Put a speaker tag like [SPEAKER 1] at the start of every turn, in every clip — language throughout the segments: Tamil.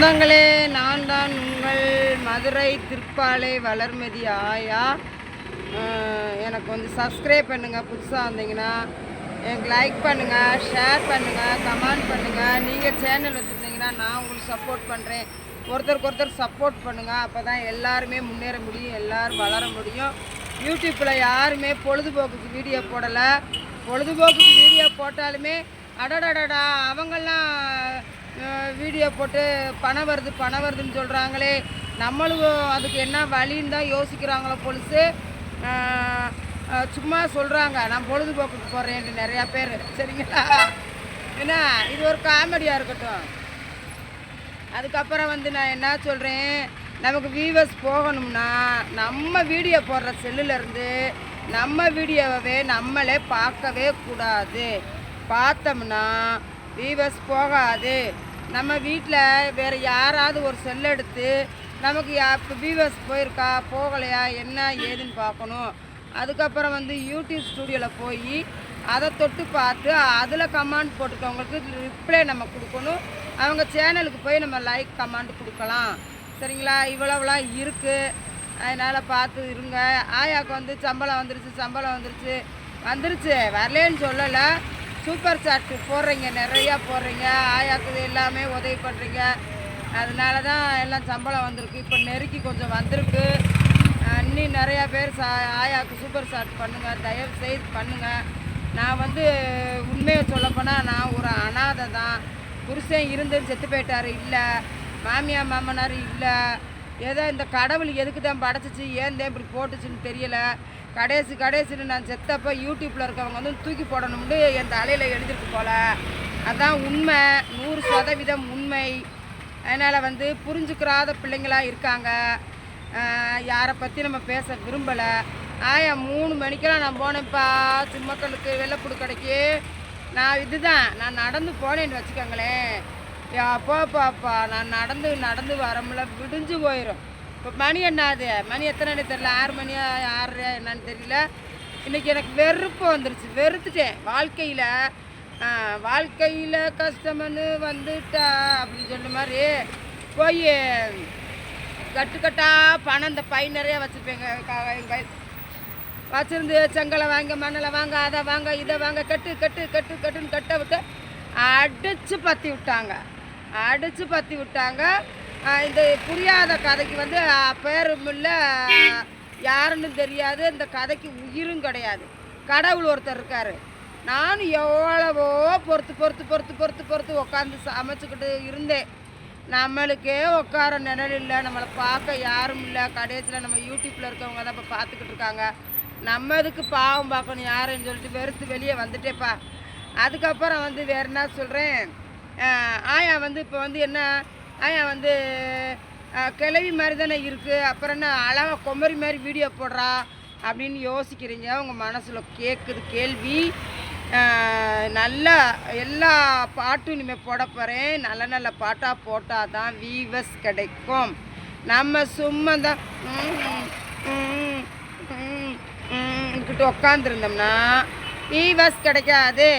[SPEAKER 1] சொந்தங்களே நான் தான் உங்கள் மதுரை திருப்பாலை வளர்மதி ஆயா. எனக்கு வந்து சப்ஸ்கிரைப் பண்ணுங்கள் புதுசாக வந்தீங்கன்னா எனக்கு லைக் பண்ணுங்கள் ஷேர் பண்ணுங்கள் கமெண்ட் பண்ணுங்கள் நீங்கள் சேனல் வச்சுருந்தீங்கன்னா நான் உங்களுக்கு சப்போர்ட் பண்ணுறேன் ஒருத்தருக்கு ஒருத்தர் சப்போர்ட் பண்ணுங்கள் அப்போ தான் எல்லாருமே முன்னேற முடியும் எல்லோரும் வளர முடியும். யூடியூப்பில் யாருமே பொழுதுபோக்குக்கு வீடியோ போடலை. பொழுதுபோக்குக்கு வீடியோ போட்டாலுமே அடடடடா அவங்கெல்லாம் வீடியோ போட்டு பணம் வருது பணம் வருதுன்னு சொல்கிறாங்களே நம்மளும் அதுக்கு என்ன வழின்னு தான் யோசிக்கிறாங்களோ பொழுது சும்மா சொல்கிறாங்க நான் பொழுதுபோக்குக்கு போகிறேன் நிறையா பேர். சரிங்களா? என்ன இது ஒரு காமெடியாக இருக்கட்டும். அதுக்கப்புறம் வந்து நான் என்ன சொல்கிறேன் நமக்கு வியூவர்ஸ் போகணும்னா நம்ம வீடியோ போடுற செல்லுலேருந்து நம்ம வீடியோவை நம்மளே பார்க்கவே கூடாது. பார்த்தோம்னா வியூவர்ஸ் போகாது. நம்ம வீட்டில் வேறு யாராவது ஒரு செல் எடுத்து நமக்கு இப்போ வியூவர்ஸ் போயிருக்கா போகலையா என்ன ஏதுன்னு பார்க்கணும். அதுக்கப்புறம் வந்து யூடியூப் ஸ்டூடியோவில் போய் அதை தொட்டு பார்த்து அதில் கமெண்ட் போட்டுக்கவங்களுக்கு ரிப்ளை நம்ம கொடுக்கணும். அவங்க சேனலுக்கு போய் நம்ம லைக் கமெண்ட் கொடுக்கலாம். சரிங்களா? இவ்வளவுலாம் இருக்குது அதனால் பார்த்து இருங்க. ஆயாவுக்கு வந்து சம்பளம் வந்துருச்சு சம்பளம் வந்துருச்சு. வந்துருச்சு. வரலேன்னு சொல்லலை. சூப்பர் சாட் போடுறீங்க நிறையா போடுறீங்க ஆயாக்குது எல்லாமே உதவி பண்ணுறீங்க அதனால தான் எல்லாம் சம்பளம் வந்திருக்கு. இப்போ நெருக்கி கொஞ்சம் வந்திருக்கு. இன்னும் நிறையா பேர் சா ஆயாக்கு சூப்பர் சாட் பண்ணுங்கள் தயவு செய்து பண்ணுங்கள் நான் வந்து உண்மையை சொல்லப்போனால் நான் ஒரு அனாதை தான். புருஷன் இருந்து செத்து போயிட்டார் இல்லை. மாமியார் மாமனார் இல்லை. ஏதோ இந்த கடவுள் எதுக்கு தான் படைச்சிச்சு ஏன் தான் இப்படி போட்டுச்சுன்னு தெரியலை. கடைசி கடைசின்னு நான் செத்தப்போ யூடியூப்பில் இருக்கவங்க வந்து தூக்கி போடணும்னு என் தலையில் எழுதிருக்கு போல. அதான் உண்மை. நூறு சதவீதம் உண்மை. அதனால் வந்து புரிஞ்சுக்கிறாத பிள்ளைங்களாக இருக்காங்க. யாரை பற்றி நம்ம பேச விரும்பலை. ஆயா மூணு மணிக்கெல்லாம் நான் போனேன்ப்பா. சிம்மக்கலுக்கு வெள்ளப்புடு கடைக்கு. நான் இதுதான். நான் நடந்து போனேன்னு வச்சுக்கோங்களேன். அப்பா பாப்பா நான் நடந்து நடந்து வரமுல விடிஞ்சு போயிடும் இப்போ மணி என்னாது? மணி எத்தனை தெரில தெரியல. ஆறு மணியா ஆறரையா என்னன்னு தெரியல. இன்றைக்கி எனக்கு வெறுப்பு வந்துருச்சு. வெறுத்துட்டேன். வாழ்க்கையில் வாழ்க்கையில் கஷ்டம்னு வந்துட்டா அப்படின்னு சொன்ன மாதிரி போய் கட்டுக்கட்டா பணம் இந்த பை நிறைய வச்சுருப்பேங்க. எங்கள் கையில் செங்கலை வாங்க மணலை வாங்க அதை வாங்க இதை வாங்க கட்டு கட்டு கட்டு கட்டுன்னு கட்ட விட்டு அடித்து பற்றி விட்டாங்க. அடித்து பற்றி விட்டாங்க. இந்த புரியாத கதைக்கு வந்து பேரும் இல்லை யாருன்னு தெரியாது. இந்த கதைக்கு உயிரும் கிடையாது. கடவுள் ஒருத்தர் இருக்கார். நானும் எவ்வளவோ பொறுத்து பொறுத்து பொறுத்து பொறுத்து பொறுத்து உட்காந்து சமைச்சுக்கிட்டு இருந்தேன். நம்மளுக்கே உட்கார நிழல் இல்லை. நம்மளை பார்க்க யாரும் இல்லை. கடைசியில் நம்ம யூடியூப்பில் இருக்கவங்க தான் இப்போ பார்த்துக்கிட்டு இருக்காங்க. நம்ம இதுக்கு பாவம் பார்க்கணும்? யாருன்னு சொல்லிட்டு வெறுத்து வெளியே வந்துட்டேப்பா. அதுக்கப்புறம் வந்து வேற என்ன சொல்கிறேன் ஆயா வந்து இப்போ வந்து என்ன வந்து கிளவி மாதிரி தானே இருக்குது அப்புறம் என்ன அழகாக குமரி மாதிரி வீடியோ போடுறா அப்படின்னு யோசிக்கிறீங்க. உங்கள் மனசில் கேட்குது கேள்வி. நல்லா எல்லா பாட்டும் இனிமேல் போட போகிறேன் நல்ல நல்ல பாட்டாக போட்டால் தான் வீவஸ் கிடைக்கும். நம்ம சும்மா தான் கிட்ட உட்காந்துருந்தோம்னா வீவஸ் கிடைக்காது.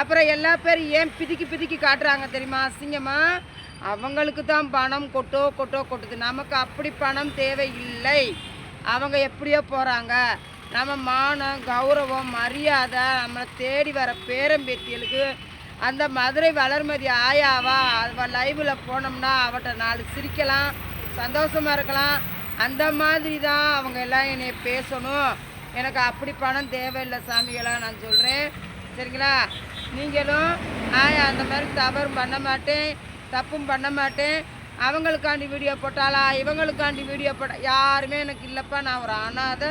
[SPEAKER 1] அப்புறம் எல்லா பேரும் ஏன் பிதுக்கி பிதுக்கி காட்டுறாங்க தெரியுமா அசிங்கமாக அவங்களுக்கு தான் பணம் கொட்டோ கொட்டோ கொட்டுது. நமக்கு அப்படி பணம் தேவையில்லை. அவங்க எப்படியோ போகிறாங்க நம்ம மானம் கௌரவம் மரியாதை நம்மளை தேடி வர பேரம்பேத்தியலுக்கு அந்த மதுரை வளர்மதி ஆயாவா அவ லைவில் போனோம்னா அவட்ட நாலு சிரிக்கலாம் சந்தோஷமாக இருக்கலாம். அந்த மாதிரி தான் அவங்க எல்லாம் என்னை பேசணும். எனக்கு அப்படி பணம் தேவையில்லை சாமிகளாக நான் சொல்கிறேன் சரிங்களா? நீங்களும் ஆயா அந்த மாதிரி தவறு பண்ண மாட்டேன். தப்பும் பண்ண மாட்டேன். அவங்களுக்காண்டி வீடியோ போட்டாளா? இவங்களுக்காண்டி வீடியோ போட்டா யாருமே எனக்கு இல்லைப்பா. நான் ஒரு அனாதை.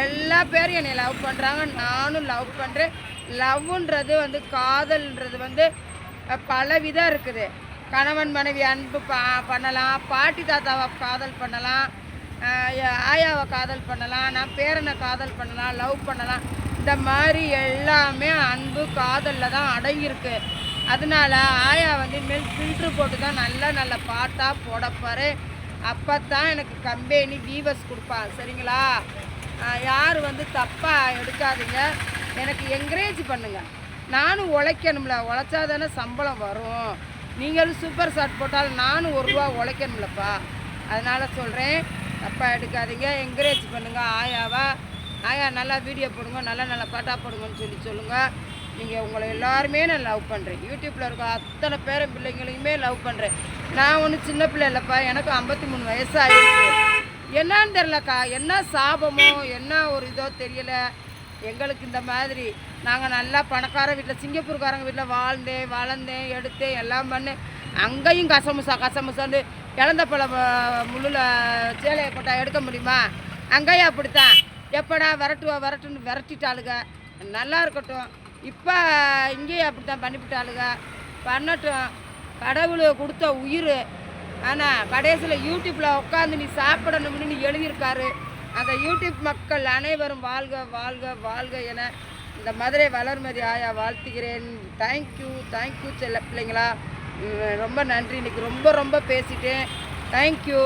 [SPEAKER 1] எல்லா பேரும் என்னை லவ் பண்ணுறாங்க நானும் லவ் பண்ணுறேன் லவ்ன்றது வந்து காதல்ன்றது வந்து பல விதம் இருக்குது. கணவன் மனைவி அன்பு பா பண்ணலாம். பாட்டி தாத்தாவை காதல் பண்ணலாம். ஆயாவை காதல் பண்ணலாம். நான் பேரனை காதல் பண்ணலாம். லவ் பண்ணலாம். இந்த மாதிரி எல்லாமே அன்பு காதலில் தான் அடங்கியிருக்கு. அதனால ஆயா வந்து இனிமேல் ஃபில்ட்ரு போட்டு தான் நல்லா நல்ல பாட்டாக போடப்பாரு. அப்போ தான் எனக்கு கம்பெனி வீவர்ஸ் கொடுப்பான் சரிங்களா? யார் வந்து தப்பாக எடுக்காதீங்க. எனக்கு என்கரேஜ் பண்ணுங்க. நானும் உழைக்கணும்ல. உழைச்சா தானே சம்பளம் வரும். நீங்களும் சூப்பர் ஷாட் போட்டாலும் நானும் ஒரு ரூபா உழைக்கணும்லப்பா. அதனால் சொல்கிறேன் தப்பாக எடுக்காதீங்க. என்கரேஜ் பண்ணுங்கள் ஆயாவா. ஆயா நல்லா வீடியோ போடுங்க. நல்லா நல்லா பாட்டா போடுங்கன்னு சொல்லி சொல்லுங்கள் நீங்கள் உங்களை எல்லாருமே நான் லவ் பண்ணுறேன் யூடியூப்பில் இருக்க அத்தனை பேரும் பிள்ளைங்களையுமே லவ் பண்ணுறேன் நான் ஒன்றும் சின்ன பிள்ளை இல்லைப்பா எனக்கு ஐம்பத்தி மூணு வயசு என்னன்னு தெரிலக்கா என்ன சாபமோ என்ன ஒரு இதோ தெரியலை. எங்களுக்கு இந்த மாதிரி நாங்கள் நல்லா பணக்கார வீட்டில் சிங்கப்பூர்காரங்க வீட்டில் வாழ்ந்தேன் வளர்ந்தேன் எடுத்தேன் எல்லாம் பண்ணேன். அங்கேயும் கசமுசா கசமுசான்னு இழந்த பழ முள்ளில் சேலையை போட்டால் எடுக்க முடியுமா? அங்கேயும் அப்படித்தான். எப்படா விரட்டுவா விரட்டுன்னு விரட்டிட்டாளுங்க. நல்லா இருக்கட்டும். இப்போ இங்கேயும் அப்படி தான் பண்ணிவிட்டாளுங்க பண்ணட்டும் கடவுள் கொடுத்த உயிர். ஆனால் கடைசியில் யூடியூப்பில் உட்காந்து நீ சாப்பிடணும்னு நீ எழுதியிருக்காரு. அந்த யூடியூப் மக்கள் அனைவரும் வாழ்க வாழ்க வாழ்க என இந்த மதுரை வளர்மதி ஆயா வாழ்த்துகிறேன். தேங்க்யூ தேங்க்யூ செல்ல பிள்ளைங்களா. ரொம்ப நன்றி. இன்னைக்கு ரொம்ப ரொம்ப பேசிட்டேன். தேங்க்யூ